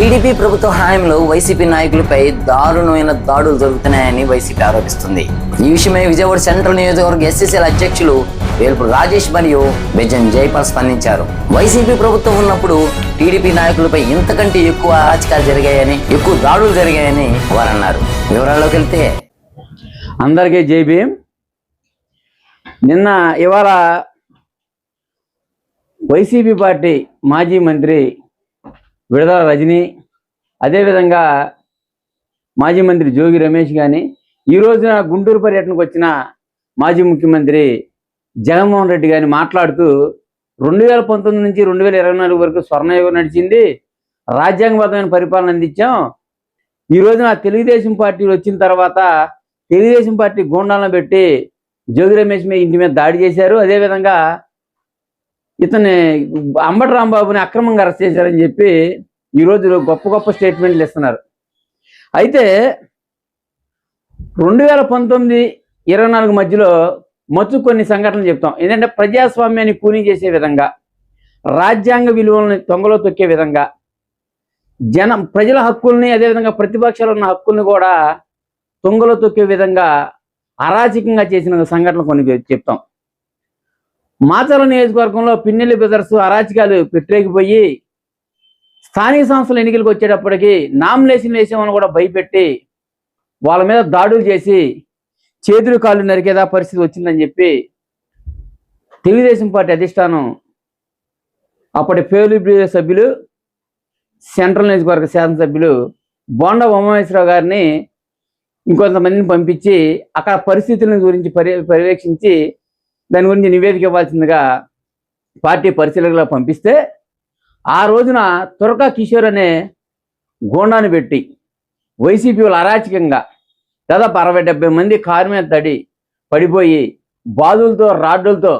TDP ప్రభుత్వ హయాంలో YCP నాయకులపై దారుణమైన దాడులు జరుగుతున్నాయని వైసీపీ ఆరోపిస్తుంది. ఈ విషయమై విజయవాడ సెంట్రల్ నియోజకవర్గ ఎస్సీసీల అధ్యక్షులు వేల్పు రాజేష్ మరియు బెజన్ జైపాల్ స్పందించారు. వైసీపీ ప్రభుత్వం ఉన్నప్పుడు టీడీపీ నాయకులపై ఇంతకంటే ఎక్కువ అరాచకాలు జరిగాయని ఎక్కువ దాడులు జరిగాయని వారు అన్నారు వివరాల్లోకి వెళ్తే అందరికీ జై నిన్న ఇవాళ వైసీపీ పార్టీ మాజీ మంత్రి విడుదల రజని. అదేవిధంగా మాజీ మంత్రి జోగి రమేష్ కానీ ఈ రోజున గుంటూరు పర్యటనకు వచ్చిన మాజీ ముఖ్యమంత్రి జగన్మోహన్ రెడ్డి గారిని మాట్లాడుతూ రెండు వేల పంతొమ్మిది నుంచి రెండు వేల ఇరవై నాలుగు వరకు స్వర్ణయుగం నడిచింది రాజ్యాంగబద్ధమైన పరిపాలన అందించాం. ఈ రోజున తెలుగుదేశం పార్టీ వచ్చిన తర్వాత తెలుగుదేశం పార్టీ గూండాలను పెట్టి జోగి రమేష్ మీద ఇంటి మీద దాడి చేశారు. అదేవిధంగా ఇతని అంబటి రాంబాబుని అక్రమంగా అరెస్ట్ చేశారని చెప్పి ఈరోజు గొప్ప గొప్ప స్టేట్మెంట్లు ఇస్తున్నారు. అయితే రెండు వేల పంతొమ్మిది ఇరవై నాలుగు మధ్యలో మచ్చు కొన్ని సంఘటనలు చెప్తాం. ఏంటంటే ప్రజాస్వామ్యాన్ని కూనీ చేసే విధంగా రాజ్యాంగ విలువలను తొంగలో తొక్కే విధంగా జనం ప్రజల హక్కుల్ని అదేవిధంగా ప్రతిపక్షాలు ఉన్న హక్కుల్ని కూడా తొంగలో తొక్కే విధంగా అరాచకంగా చేసిన సంఘటనలు కొన్ని చెప్తాం. మాచర్ల నియోజకవర్గంలో పిన్నెల్లి బ్రదర్స్ అరాచకాలు పెట్టలేకపోయి స్థానిక సంస్థల ఎన్నికలకు వచ్చేటప్పటికి నామినేషన్ వేసామని కూడా భయపెట్టి వాళ్ళ మీద దాడులు చేసి చేతులు కాళ్ళు నరికేదా పరిస్థితి వచ్చిందని చెప్పి తెలుగుదేశం పార్టీ అధిష్టానం అప్పటి పేరు సభ్యులు సెంట్రల్ నియోజకవర్గ శాసనసభ్యులు బొండ ఉమామేశ్వరరావు గారిని ఇంకొంతమందిని పంపించి అక్కడ పరిస్థితుల గురించి పర్య పర్యవేక్షించి దాని గురించి నివేదిక ఇవ్వాల్సిందిగా పార్టీ పరిశీలకులకు పంపిస్తే ఆ రోజున తురకా కిషోర్ అనే గోండాన్ని పెట్టి వైసీపీ వాళ్ళు అరాచకంగా దాదాపు అరవై డెబ్బై మంది కారు మీద తడి పడిపోయి బాధులతో రాడ్డులతో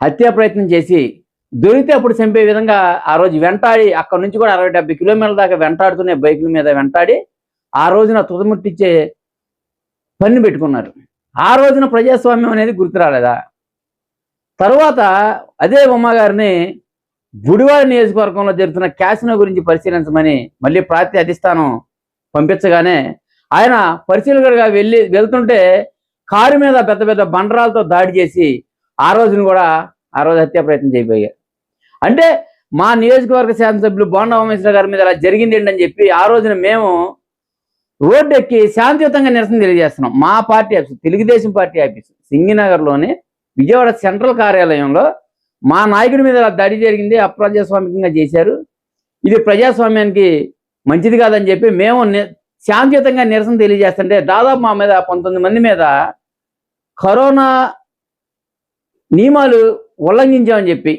హత్యా ప్రయత్నం చేసి దొరికితే అప్పుడు చంపే విధంగా ఆ రోజు వెంటాడి అక్కడ నుంచి కూడా అరవై డెబ్బై కిలోమీటర్ల దాకా వెంటాడుతూనే బైకుల మీద వెంటాడి ఆ రోజున తుదముట్టిచ్చే పని పెట్టుకున్నారు. ఆ రోజున ప్రజాస్వామ్యం అనేది గుర్తు రాలేదా? తరువాత అదే ఉమ్మగారిని గుడివాడ నియోజకవర్గంలో జరుగుతున్న క్యాసినో గురించి పరిశీలించమని మళ్ళీ ప్రాతి అధిష్టానం పంపించగానే ఆయన పరిశీలకుడిగా వెళ్ళి వెళ్తుంటే కారు మీద పెద్ద పెద్ద బండరాలతో దాడి చేసి ఆ రోజున కూడా ఆ రోజు హత్యా ప్రయత్నం చేయబోయారు అంటే మా నియోజకవర్గ శాసనసభ్యులు బోండా ఉమేశ్వర గారి మీద అలా జరిగింది అని చెప్పి ఆ రోజున మేము రోడ్డు ఎక్కి శాంతియుతంగా నిరసన తెలియజేస్తున్నాం. మా party office Telugu Desam party office సింగినగర్లోని Vijayawada central కార్యాలయంలో మా నాయకుడి మీద దాడి జరిగింది అప్రజాస్వామికంగా చేశారు. ఇది ప్రజాస్వామ్యానికి మంచిది కాదని చెప్పి మేము శాంతియుతంగా నిరసన తెలియజేస్తుంటే దాదాపు మా మీద పంతొమ్మిది మంది మీద కరోనా నియమాలు ఉల్లంఘించామని చెప్పి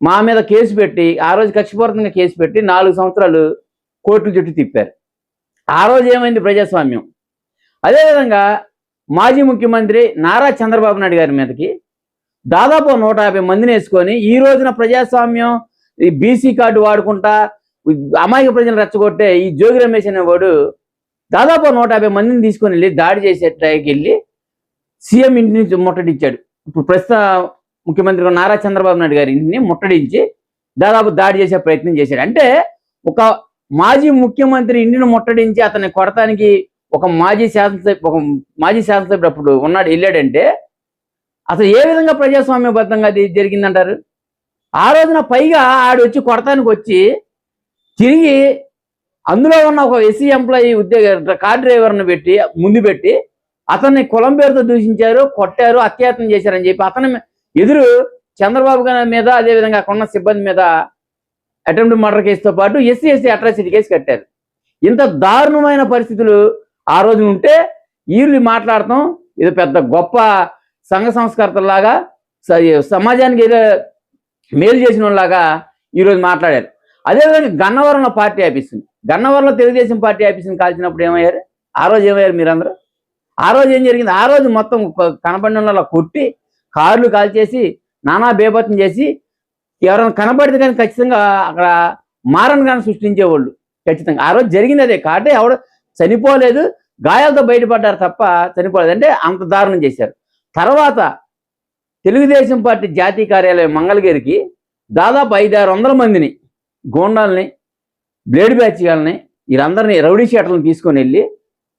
మా మీద కేసు పెట్టి ఆ రోజు కక్షపూరితంగా కేసు పెట్టి నాలుగు సంవత్సరాలు కోర్టుల చుట్టూ తిప్పారు. ఆ రోజు ఏమైంది ప్రజాస్వామ్యం? అదేవిధంగా మాజీ ముఖ్యమంత్రి నారా చంద్రబాబు నాయుడు గారి మీదకి దాదాపు నూట యాభై మందిని వేసుకొని ఈ రోజున ప్రజాస్వామ్యం ఈ బీసీ కార్డు వాడుకుంటా అమాయక ప్రజలు రెచ్చగొట్టే ఈ జోగి రమేష్ అనేవాడు దాదాపు నూట యాభై మందిని తీసుకొని వెళ్ళి దాడి చేసేటానికి వెళ్ళి సీఎం ఇంటి నుంచి ముట్టడిచ్చాడు. ఇప్పుడు ప్రస్తుత ముఖ్యమంత్రి నారా చంద్రబాబు నాయుడు గారి ఇంటిని ముట్టడించి దాదాపు దాడి చేసే ప్రయత్నం చేశాడు. అంటే ఒక మాజీ ముఖ్యమంత్రి ఇంటిని ముట్టడించి అతన్ని కొడటానికి ఒక మాజీ శాసనసభ్యు ఒక మాజీ శాసనసభ్యుడు అప్పుడు ఉన్నాడు వెళ్ళాడంటే అసలు ఏ విధంగా ప్రజాస్వామ్యబద్ధంగా అది జరిగిందంటారు? ఆ రోజున పైగా ఆడు వచ్చి కొడతానికి వచ్చి తిరిగి అందులో ఉన్న ఒక ఎస్సీ ఎంప్లాయీ ఉద్యోగ కార్ డ్రైవర్ను పెట్టి ముందు పెట్టి అతన్ని కులం పేరుతో దూషించారు కొట్టారు అత్యాయత్నం చేశారని చెప్పి అతని ఎదురు చంద్రబాబు గారి మీద అదేవిధంగా అక్కడ ఉన్న సిబ్బంది మీద అటెంప్ట్ మర్డర్ కేసుతో పాటు ఎస్సీ ఎస్సీ అట్రాసిటీ కేసు కట్టారు. ఇంత దారుణమైన పరిస్థితులు ఆ రోజు ఉంటే వీళ్ళు మాట్లాడటం ఇది పెద్ద గొప్ప సంఘ సంస్కర్తలాగా సమాజానికి ఏదో మేలు చేసిన లాగా ఈరోజు మాట్లాడారు. అదేవిధంగా గన్నవరంలో పార్టీ ఆఫీసు గన్నవరంలో తెలుగుదేశం పార్టీ ఆఫీసుని కాల్చినప్పుడు ఏమయ్యారు? ఆ రోజు ఏమయ్యారు మీరందరూ? ఆ రోజు ఏం జరిగింది? ఆ రోజు మొత్తం కనపడిన వాళ్ళ కొట్టి కార్లు కాల్చేసి నానా బేబత్తం చేసి ఎవరైనా కనబడితే కానీ ఖచ్చితంగా అక్కడ మారణ కానీ సృష్టించేవాళ్ళు. ఖచ్చితంగా. ఆ రోజు జరిగింది అదే. కాబట్టి ఎవడు చనిపోలేదు గాయాలతో బయటపడ్డారు తప్ప చనిపోలేదు. అంటే అంత దారుణం చేశారు. తర్వాత తెలుగుదేశం పార్టీ జాతీయ కార్యాలయం మంగళగిరికి దాదాపు ఐదారు వందల మందిని గోండాలని బ్లేడ్ బ్యాచ్ వీళ్ళందరినీ వీరందరినీ రౌడీ షీటర్లను తీసుకొని వెళ్ళి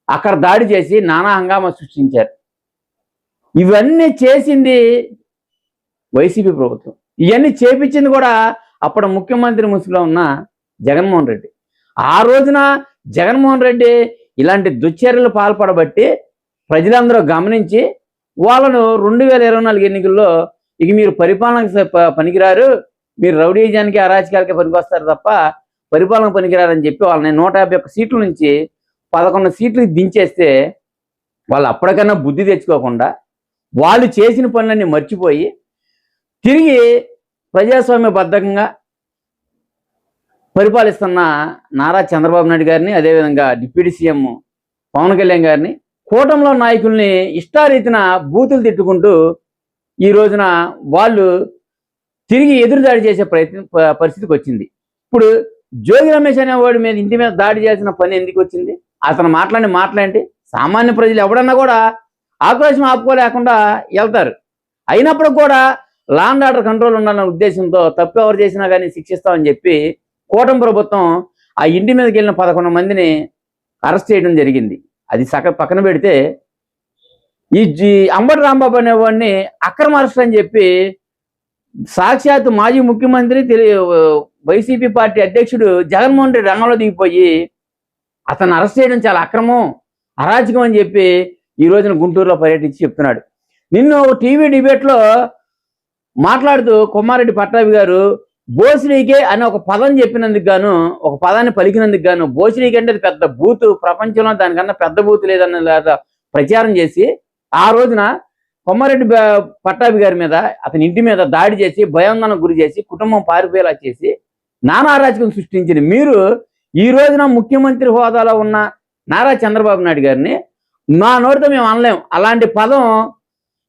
అక్కడ దాడి చేసి నానా హంగామా సృష్టించారు. ఇవన్నీ చేసింది వైసీపీ ప్రభుత్వం. ఇవన్నీ చేపించింది కూడా అప్పుడు ముఖ్యమంత్రి ముసుగులో ఉన్న జగన్మోహన్ రెడ్డి. ఆ రోజున జగన్మోహన్ రెడ్డి ఇలాంటి దుశ్చర్యలు పాల్పడబట్టి ప్రజలందరూ గమనించి వాళ్ళను రెండు వేల ఇరవై నాలుగు ఎన్నికల్లో ఇక మీరు పరిపాలనకు స- ప- పనికిరారు మీరు రౌడీజానికి అరాచకాలకి పనికొస్తారు తప్ప పరిపాలన పనికిరారని చెప్పి వాళ్ళని నూట యాభై ఒక్క సీట్ల నుంచి పదకొండు సీట్లు దించేస్తే వాళ్ళు అప్పటికన్నా బుద్ధి తెచ్చుకోకుండా వాళ్ళు చేసిన పనులన్నీ మర్చిపోయి తిరిగి ప్రజాస్వామ్యబద్ధంగా పరిపాలిస్తున్న నారా చంద్రబాబు నాయుడు గారిని అదేవిధంగా డిప్యూటీ సీఎం పవన్ కళ్యాణ్ గారిని కూటంలో నాయకుల్ని ఇష్టారీతిన బూతులు తిట్టుకుంటూ ఈ రోజున వాళ్ళు తిరిగి ఎదురుదాడి చేసే ప్రయత్నం పరిస్థితికి వచ్చింది. ఇప్పుడు జోగి రమేష్ అనేవాడి మీద ఇంటి మీద దాడి చేసిన పని ఎందుకు వచ్చింది? అతను మాట్లాడి మాట్లాడి సామాన్య ప్రజలు ఎవడన్నా కూడా ఆక్రోశం ఆపుకోలేకుండా వెళ్తారు. అయినప్పుడు కూడా లా అండ్ ఆర్డర్ కంట్రోల్ ఉండాలన్న ఉద్దేశంతో తప్పు ఎవరు చేసినా కానీ శిక్షిస్తామని చెప్పి కూటమి ప్రభుత్వం ఆ ఇంటి మీదకి వెళ్ళిన పదకొండు మందిని అరెస్ట్ చేయడం జరిగింది. అది సక పక్కన పెడితే ఈ అంబటి రాంబాబు అనేవాడిని అక్రమ అరెస్ట్ అని చెప్పి సాక్షాత్ మాజీ ముఖ్యమంత్రి వైసీపీ పార్టీ అధ్యక్షుడు జగన్మోహన్ రెడ్డి రంగంలో దిగిపోయి అతను అరెస్ట్ చేయడం చాలా అక్రమం అరాచకం అని చెప్పి ఈ రోజున గుంటూరులో పర్యటించి చెప్తున్నాడు. నిన్ను ఒక టీవీ డిబేట్లో మాట్లాడుతూ కొమ్మారెడ్డి పట్టాభి గారు బోసిడీకే అనే ఒక పదం చెప్పినందుకు గాను ఒక పదాన్ని పలికినందుకు గాను బోసిడీకి అంటే అది పెద్ద బూతు ప్రపంచంలో దానికన్నా పెద్ద బూతు లేదన్న లేదా ప్రచారం చేసి ఆ రోజున కొమ్మారెడ్డి పట్టాభి గారి మీద అతని ఇంటి మీద దాడి చేసి భయాందోళన గురి చేసి కుటుంబం పారిపోయేలా చేసి నానా అరాచకం సృష్టించింది. మీరు ఈ రోజున ముఖ్యమంత్రి హోదాలో ఉన్న నారా చంద్రబాబు నాయుడు గారిని నా నోటితో మేము అనలేం. అలాంటి పదం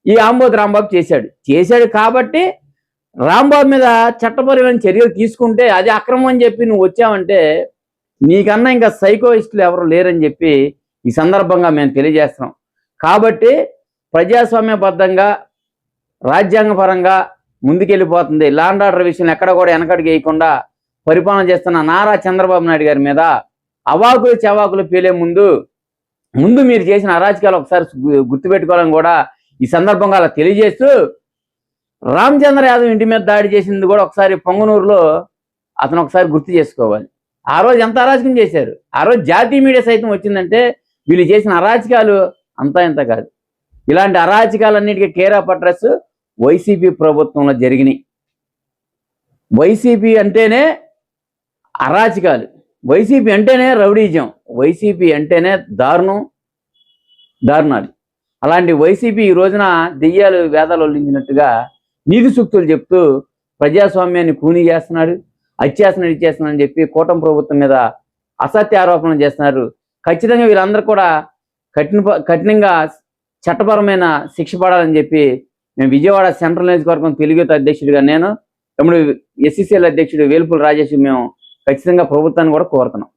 ఈ ఆంబోతు రాంబాబు చేశాడు. చేశాడు కాబట్టి రాంబాబు మీద చట్టపరమైన చర్యలు తీసుకుంటే అది అక్రమం అని చెప్పి నువ్వు వచ్చావంటే నీకన్నా ఇంకా సైకోయిస్టులు ఎవరు లేరని చెప్పి ఈ సందర్భంగా మేము తెలియజేస్తున్నాం. కాబట్టి ప్రజాస్వామ్యబద్ధంగా రాజ్యాంగపరంగా ముందుకెళ్ళిపోతుంది. లాండ్ ఆర్డర్ విషయంలో ఎక్కడ కూడా వెనకడికి వేయకుండా పరిపాలన చేస్తున్న నారా చంద్రబాబు నాయుడు గారి మీద అవాకులు చవాకులు పేలే ముందు ముందు మీరు చేసిన అరాచకాలు ఒకసారి గుర్తుపెట్టుకోవాలని కూడా ఈ సందర్భంగా అలా తెలియజేస్తూ రామచంద్ర యాదవ్ ఇంటి మీద దాడి చేసింది కూడా ఒకసారి పొంగనూరులో అతను ఒకసారి గుర్తు చేసుకోవాలి. ఆ రోజు ఎంత అరాచకం చేశారు? ఆ రోజు జాతీయ మీడియా సైతం వచ్చిందంటే వీళ్ళు చేసిన అరాచకాలు అంతా ఇంత కాదు. ఇలాంటి అరాచకాలన్నిటికీ కేరా పట్రస్ వైసీపీ ప్రభుత్వంలో జరిగినాయి. వైసీపీ అంటేనే అరాచకాలు. వైసీపీ అంటేనే రౌడీజం. వైసీపీ అంటేనే దారుణం దారుణాలు. అలాంటి వైసీపీ ఈ రోజున దెయ్యాలు వేదాలు వల్లించినట్టుగా నీతి సూక్తులు చెప్తూ ప్రజాస్వామ్యాన్ని కూని చేస్తున్నాడు అత్యాసనం ఇచ్చేస్తున్నాడు అని చెప్పి కూటమి ప్రభుత్వం మీద అసత్య ఆరోపణలు చేస్తున్నారు. ఖచ్చితంగా వీళ్ళందరూ కూడా కఠిన కఠినంగా చట్టపరమైన శిక్ష పడాలని చెప్పి మేము విజయవాడ సెంట్రల్ నియోజకవర్గం తెలుగు అధ్యక్షుడిగా నేను తమ్ముడు ఎస్సీసీఎల్ అధ్యక్షుడు వేలుపుల రాజేష్ మేము ఖచ్చితంగా ప్రభుత్వాన్ని కూడా కోరుతున్నాం.